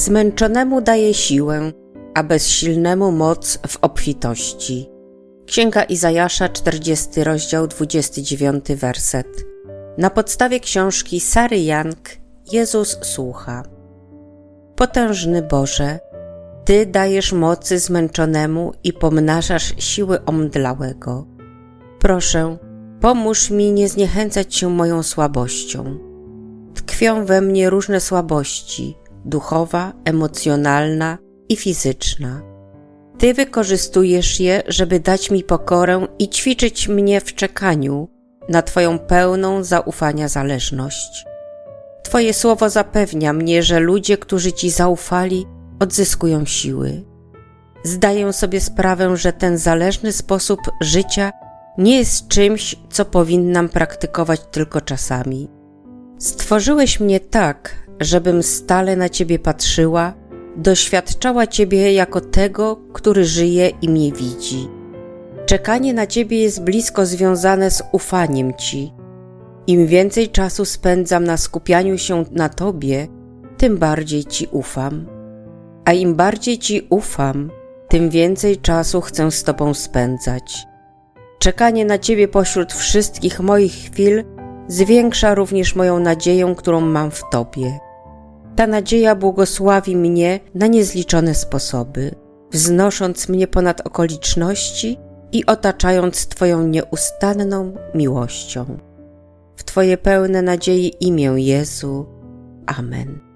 Zmęczonemu daje siłę, a bezsilnemu moc w obfitości. Księga Izajasza, 40 rozdział, 29 werset. Na podstawie książki Sary Jank Jezus słucha. Potężny Boże, Ty dajesz mocy zmęczonemu i pomnażasz siły omdlałego. Proszę, pomóż mi nie zniechęcać się moją słabością. Tkwią we mnie różne słabości duchowa, emocjonalna i fizyczna. Ty wykorzystujesz je, żeby dać mi pokorę i ćwiczyć mnie w czekaniu na Twoją pełną zaufania zależność. Twoje słowo zapewnia mnie, że ludzie, którzy Ci zaufali, odzyskują siły. Zdaję sobie sprawę, że ten zależny sposób życia nie jest czymś, co powinnam praktykować tylko czasami. Stworzyłeś mnie tak, żebym stale na Ciebie patrzyła, doświadczała Ciebie jako tego, który żyje i mnie widzi. Czekanie na Ciebie jest blisko związane z ufaniem Ci. Im więcej czasu spędzam na skupianiu się na Tobie, tym bardziej Ci ufam. A im bardziej Ci ufam, tym więcej czasu chcę z Tobą spędzać. Czekanie na Ciebie pośród wszystkich moich chwil zwiększa również moją nadzieję, którą mam w Tobie. Ta nadzieja błogosławi mnie na niezliczone sposoby, wznosząc mnie ponad okoliczności i otaczając Twoją nieustanną miłością. W Twoje pełne nadziei imię Jezu. Amen.